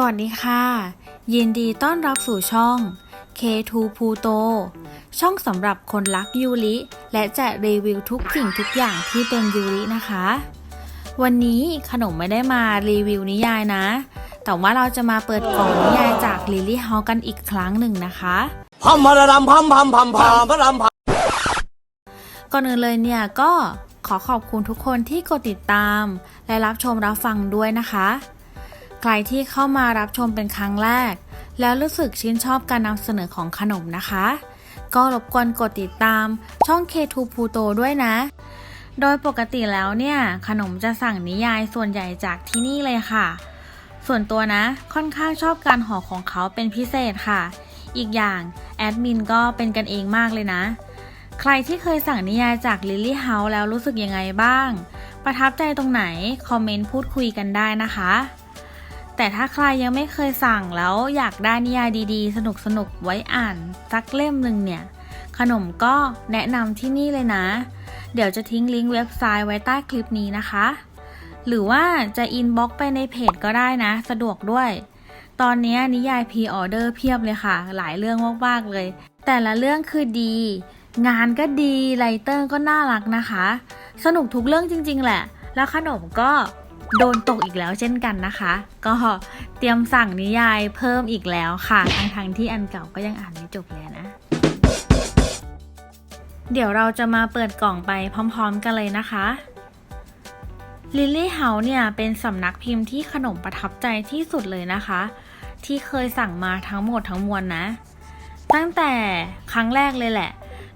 สวัสดีค่ะ ยินดีต้อนรับสู่ช่อง K2 Pluto ช่องสำหรับคนรักยูริและจะรีวิวทุกสิ่งทุกอย่างที่เป็นยูรินะคะ วันนี้ขนมไม่ได้มารีวิวนิยายนะ แต่ว่าเราจะมาเปิดกล่องนิยายจากลิลี่เฮากันอีกครั้งหนึ่งนะคะพัมพะระรำพัมพัมพัมพามพระรำพัมก่อนอื่นเลยเนี่ยก็ขอขอบคุณทุกคนที่กดติดตาม และรับชมรับฟังด้วยนะคะ ใครที่เข้ามารับชมเป็นครั้งแรก แล้วรู้สึกชื่นชอบการนำเสนอของขนมนะคะ ก็รบกวนกดติดตามช่อง K2 Pluto ด้วยนะ โดยปกติแล้วเนี่ย ขนมจะสั่งนิยายส่วนใหญ่จากที่นี่เลยค่ะ ส่วนตัวนะค่อนข้างชอบการห่อของเขาเป็นพิเศษค่ะ อีกอย่างแอดมินก็เป็นกันเองมากเลยนะ ใครที่เคยสั่งนิยายจาก Lily House แล้วรู้สึกยังไงบ้าง ประทับใจตรงไหน คอมเมนต์พูดคุยกันได้นะคะ แต่ถ้าใครยังไม่เคยสั่งแล้วอยากได้นิยายดีๆ สนุกๆ ไว้อ่านสักเล่มหนึ่งเนี่ย ขนมก็แนะนำที่นี่เลยนะ เดี๋ยวจะทิ้งลิงก์เว็บไซต์ไว้ใต้คลิปนี้นะคะ หรือว่าจะอินบ็อกไปในเพจก็ได้นะ สะดวกด้วย ตอนนี้นิยายพรีออเดอร์เพียบเลยค่ะ หลายเรื่องมากๆเลย แต่ละเรื่องคือดี งานก็ดีไลเตอร์ก็น่ารักนะคะ สนุกทุกเรื่องจริง ๆ แหละ แล้วขนมก็ โดนตกอีกแล้วเช่นกันนะคะ ก็เตรียมสั่งนิยายเพิ่มอีกแล้วค่ะทั้งๆที่อันเก่าก็ยังอ่านไม่จบเลยนะ เดี๋ยวเราจะมาเปิดกล่องไปพร้อมๆกันเลยนะคะ Lily House เนี่ยเป็นสำนักพิมพ์ที่ขนมประทับใจที่สุดเลยนะคะ ที่เคยสั่งมาทั้งหมดทั้งมวลนะ ตั้งแต่ครั้งแรกเลยแหละ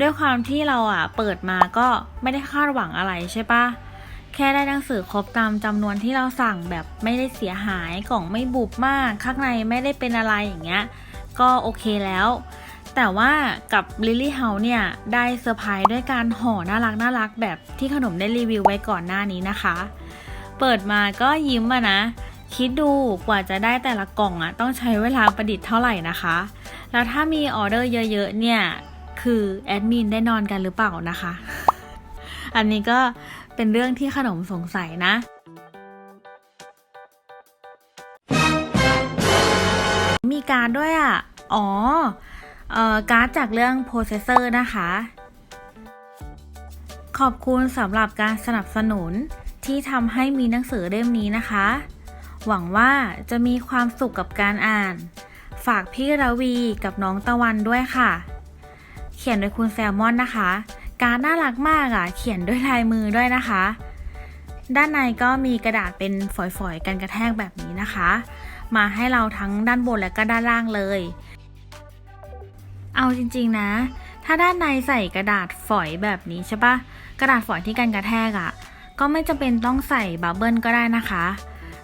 ด้วยความที่เราอะเปิดมาก็ไม่ได้คาดหวังอะไรใช่ปะ แค่ได้หนังสือครบตามจำนวนที่เราสั่งแบบไม่ได้เสียหายกล่องไม่บุบมาก ข้างในไม่ได้เป็นอะไรอย่างเงี้ย ก็โอเคแล้ว แต่ว่ากับ Lily House เนี่ย ได้เซอร์ไพรส์ด้วยการห่อน่ารักน่ารักแบบที่ขนมได้รีวิวไว้ก่อนหน้านี้นะคะ เปิดมาก็ยิ้มอะนะ คิดดูกว่าจะได้แต่ละกล่องอะต้องใช้เวลาประดิษฐ์เท่าไหร่นะคะ แล้วถ้ามีออเดอร์เยอะๆเนี่ย คือแอดมินได้นอนกันหรือเปล่านะคะ อันนี้ก็เป็นเรื่องที่ขนมสงสัยนะมีการด้วยอะ อ๋อเอ่อการ์ดจากเรื่อง Possessor นะคะ ขอบคุณสำหรับการสนับสนุนที่ทำให้มีหนังสือเล่มนี้นะคะ หวังว่าจะมีความสุขกับการอ่าน ฝากพี่ระวีกับน้องตะวันด้วยค่ะ เขียนโดยคุณแซลมอนนะคะ การดน่ารักมากอะ เขียนด้วยลายมือด้วยนะคะ ด้านในก็มีกระดาษเป็นฝอยๆ กันกระแทกแบบนี้นะคะ มาให้เราทั้งด้านบนและก็ด้านล่างเลย เอาจริงๆนะ ถ้าด้านในใส่กระดาษฝอยแบบนี้ใช่ปะกระดาษฝอยที่กันกระแทกอะ่ะ ก็ไม่จำเป็นต้องใส่บับเบิลก็ได้นะคะ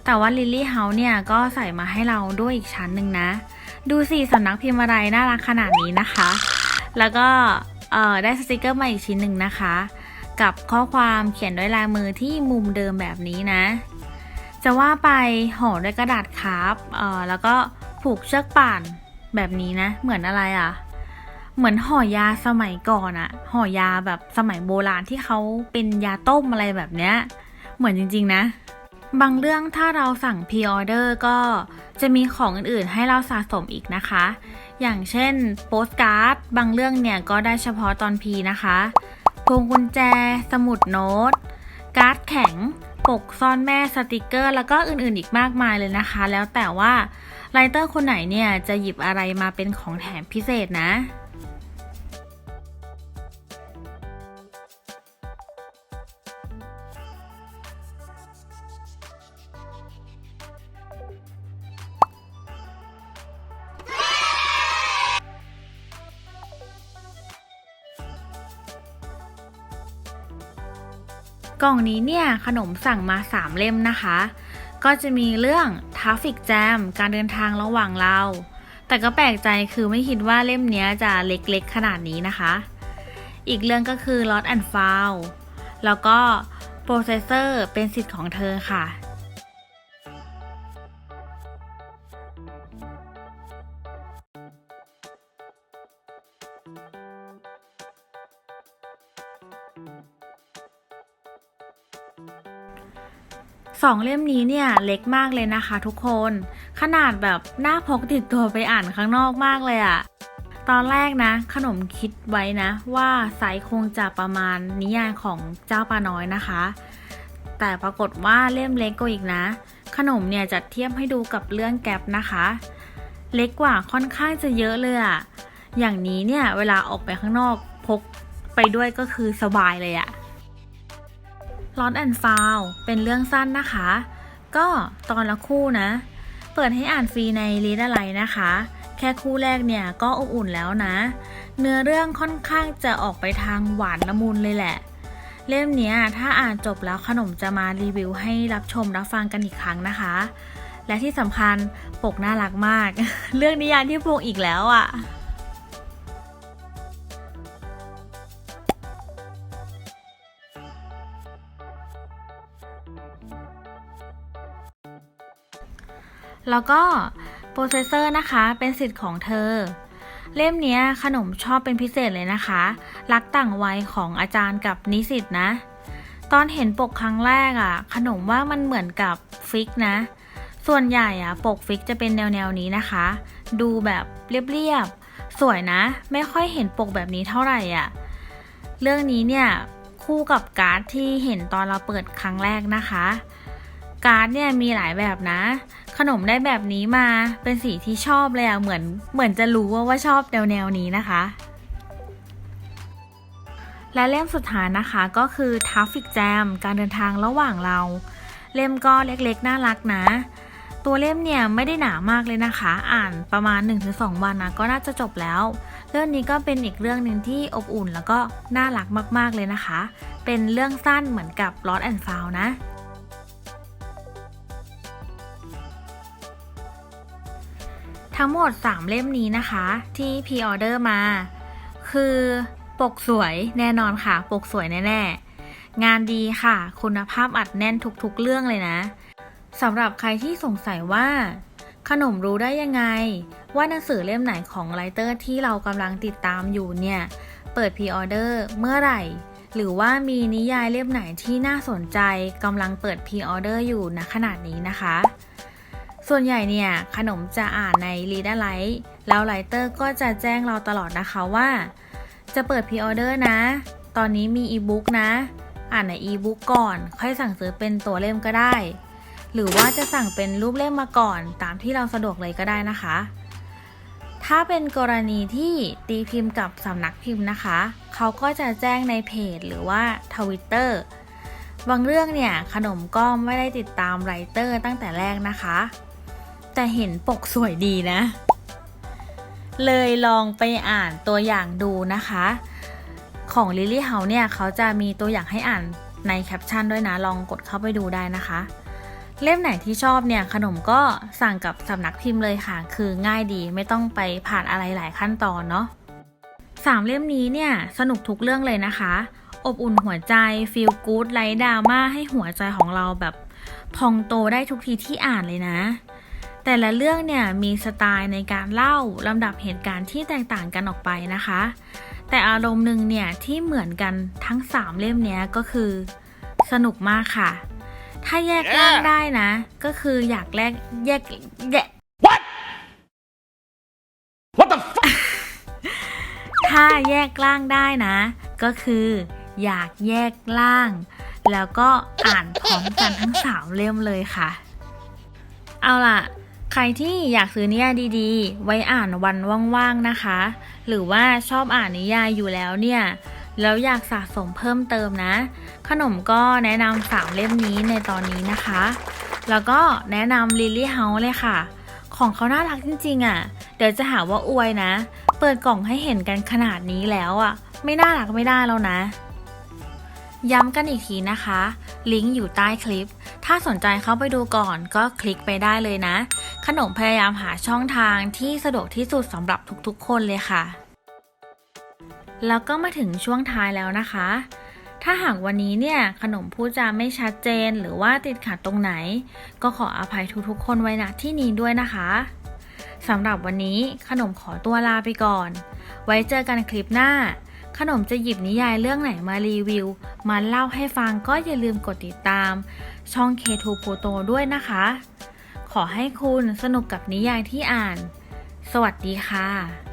แต่ว่า Lily House เนี่ยก็ใส่มาให้เราด้วยอีกชั้นหนึ่งนะ ดูสิสำนักพิมพ์อะไรน่ารักขนาดนี้นะคะ แล้วก็ เอ่อได้สติกเกอร์มาอีกชิ้นหนึ่งนะคะ กับข้อความเขียนด้วยลายมือที่มุมเดิมแบบนี้นะ จะว่าไปห่อด้วยกระดาษคราฟเอ่อแล้วก็ผูกเชือกป่านแบบนี้นะ เหมือนอะไรอะ่ะ เหมือนห่อยาสมัยก่อนอะห่อยาแบบสมัยโบราณที่เขาเป็นยาต้มอะไรแบบเนี้ยเหมือนจริงๆนะบางเรื่องถ้าเราสั่งพ r ออเดอร์ก็จะมีของอื่นๆให้เราสะสมอีกนะคะ อย่างเช่นโปสการ์ดบางเรื่องเนี่ยก็ได้เฉพาะตอนพีนะคะ พวงกุญแจ สมุดโน้ต การ์ดแข็ง ปกซ่อนแม่สติกเกอร์ แล้วก็อื่นๆอีกมากมายเลยนะคะ แล้วแต่ว่าไลเตอร์คนไหนเนี่ยจะหยิบอะไรมาเป็นของแถมพิเศษนะ กล่องนี้เนี่ยขนมสั่งมา 3 เล่มนะคะ ก็จะมีเรื่องทราฟิกแจมการเดินทางระหว่างเรา แต่ก็แปลกใจคือไม่คิดว่าเล่มนี้จะเล็กๆขนาดนี้นะคะ อีกเรื่องก็คือ Lost and Found แล้วก็ Processor เป็นสิทธิ์ของเธอค่ะ สองเล่มนี้เนี่ยเล็กมากเลยนะคะทุกคน ขนาดแบบหน้าพกติดตัวไปอ่านข้างนอกมากเลยอะตอนแรกนะ ขนมคิดไว้นะ ว่าไซส์คงจะประมาณนิยายของเจ้าปลาน้อยนะคะ แต่ปรากฏว่าเล่มเล็กกว่าอีกนะ ขนมเนี่ยจะเทียบให้ดูกับเรื่องแก๊ปนะคะ เล็กกว่าค่อนข้างจะเยอะเลยอะอย่างนี้เนี่ยเวลาออกไปข้างนอกพกไปด้วยก็คือสบายเลยอะ Lost and Found เป็นเรื่องสั้นนะคะ ก็ตอนละคู่นะ เปิดให้อ่านฟรีในรีดอะไรนะคะ แค่คู่แรกเนี่ยก็อบอุ่นแล้วนะ เนื้อเรื่องค่อนข้างจะออกไปทางหวานละมุนเลยแหละ เล่มนี้ถ้าอ่านจบแล้วขนมจะมารีวิวให้รับชมรับฟังกันอีกครั้งนะคะ และที่สำคัญปกน่ารักมาก เรื่องนิยายที่ปกอีกแล้วอะ่ะ แล้วก็โปรเซสเซอร์นะคะเป็นสิทธิ์ของเธอ เล่มนี้ขนมชอบเป็นพิเศษเลยนะคะ รักต่างวัยของอาจารย์กับนิสิตนะ ตอนเห็นปกครั้งแรกอะ่ะ ขนมว่ามันเหมือนกับฟิกนะ ส่วนใหญ่อะปกฟิกจะเป็นแนวแนวนี้นะคะ ดูแบบเรียบๆ สวยนะ ไม่ค่อยเห็นปกแบบนี้เท่าไหร่อะ เรื่องนี้เนี่ยคู่กับการ์ดที่เห็นตอนเราเปิดครั้งแรกนะคะ การ์ดเนี่ยมีหลายแบบนะ ขนมได้แบบนี้มาเป็นสีที่ชอบเลยอะเหมือนเหมือนจะรู้ว่าว่าชอบแนวแนวนี้นะคะ และเล่มสุดท้ายนะคะก็คือ Traffic Jam การเดินทางระหว่างเรา เล่มก็เล็กๆ น่ารักนะ ตัวเล่มเนี่ยไม่ได้หนามากเลยนะคะ อ่านประมาณ 1-2 วันนะก็น่าจะจบแล้ว เรื่องนี้ก็เป็นอีกเรื่องหนึ่งที่อบอุ่นแล้วก็น่ารักมากๆเลยนะคะ เป็นเรื่องสั้นเหมือนกับ Lost and Found นะ ทั้งหมด 3 เล่มนี้นะคะ ที่พ r ออเดอร์มา คือปกสวยแน่นอนค่ะ ปกสวยแน่ๆ งานดีค่ะ คุณภาพอัดแน่นทุกๆเรื่องเลยนะสำหรับใครที่สงสัยว่า ขนมรู้ได้ยังไง ว่าหนังสือเล่มไหนของไรเตอร์ที่เรากำลังติดตามอยู่เนี่ย เปิดพ r ออเดอร์เมื่อไหร่ หรือว่ามีนิยายเล่มไหนที่น่าสนใจกำลังเปิดพ r ออเดอร์อยู่ณขนาดนี้นะคะ ส่วนใหญ่เนี่ยขนมจะอ่านใน Read a l i g h t แล้วไ r เตอร์ก็จะแจ้งเราตลอดนะคะว่า จะเปิดพ r ออเดอร์นะ ตอนนี้มีอีบุ๊กนะ อ่านในอีบุ๊กก่อน ค่อยสั่งซื้อเป็นตัวเล่มก็ได้ หรือว่าจะสั่งเป็นรูปเล่มมาก่อนตามที่เราสะดวกเลยก็ได้นะคะ ถ้าเป็นกรณีที่ตีพิมพ์กับสำนักพิมพ์นะคะ เขาก็จะแจ้งในเพจหรือว่าทวิตเตอร์บางเรื่องเนี่ยขนมก็ไม่ได้ติดตามไรเตอร์ตั้งแต่แรกนะคะ แต่เห็นปกสวยดีนะ เลยลองไปอ่านตัวอย่างดูนะคะ ของ Lily House เนี่ยเขาจะมีตัวอย่างให้อ่านในแคปชั่นด้วยนะ ลองกดเข้าไปดูได้นะคะ เล่มไหนที่ชอบเนี่ยขนมก็สั่งกับสำนักพิมพ์เลยค่ะ คือง่ายดีไม่ต้องไปผ่านอะไรหลายขั้นตอนเนาะสามเล่มนี้เนี่ยสนุกทุกเรื่องเลยนะคะ อบอุ่นหัวใจฟีลกู๊ดไร้ดราม่าให้หัวใจของเราแบบพองโตได้ทุกทีที่อ่านเลยนะ แต่ละเรื่องเนี่ยมีสไตล์ในการเล่าลำดับเหตุการณ์ที่แตกต่างกันออกไปนะคะ แต่อารมณ์หนึ่งเนี่ยที่เหมือนกันทั้ง 3 เล่มเนี้ยก็คือ สนุกมากค่ะ ถ้าแยกร่างได้นะ ก็คืออยากแลกแยกแยก What What the fuck ถ้าแยกร่างได้นะ ก็คือ อยากแยกร่าง แล้วก็อ่านพร้อมกันทั้งสามเล่มเลยค่ะ เอาล่ะ ใครที่อยากซื้อนิยายดีๆ ไว้อ่านวันว่างๆนะคะ หรือว่าชอบอ่านนิยายอยู่แล้วเนี่ยแล้วอยากสะสมเพิ่มเติมนะ ขนมก็แนะนำสามเล่มนี้ในตอนนี้นะคะ แล้วก็แนะนำ Lily House เลยค่ะ ของเขาน่ารักจริงๆอะ่ะ เดี๋ยวจะหาว่าอวยนะ เปิดกล่องให้เห็นกันขนาดนี้แล้วอะ่ะ ไม่น่ารักไม่ได้แล้วนะ ย้ำกันอีกทีนะคะ ลิงก์อยู่ใต้คลิป ถ้าสนใจเข้าไปดูก่อนก็คลิกไปได้เลยนะ ขนมพยายามหาช่องทางที่สะดวกที่สุดสำหรับทุกๆ คนเลยค่ะ แล้วก็มาถึงช่วงท้ายแล้วนะคะ ถ้าหากวันนี้เนี่ยขนมพูดจาไม่ชัดเจนหรือว่าติดขัดตรงไหน ก็ขออภัยทุกๆ คนไว้ณที่นี้ด้วยนะคะสำหรับวันนี้ขนมขอตัวลาไปก่อน ไว้เจอกันคลิปหน้า ขนมจะหยิบนิยายเรื่องไหนมารีวิว มาเล่าให้ฟังก็อย่าลืมกดติดตาม ช่อง K2 p o t o ด้วยนะคะ ขอให้คุณสนุกกับนิยายที่อ่าน สวัสดีค่ะ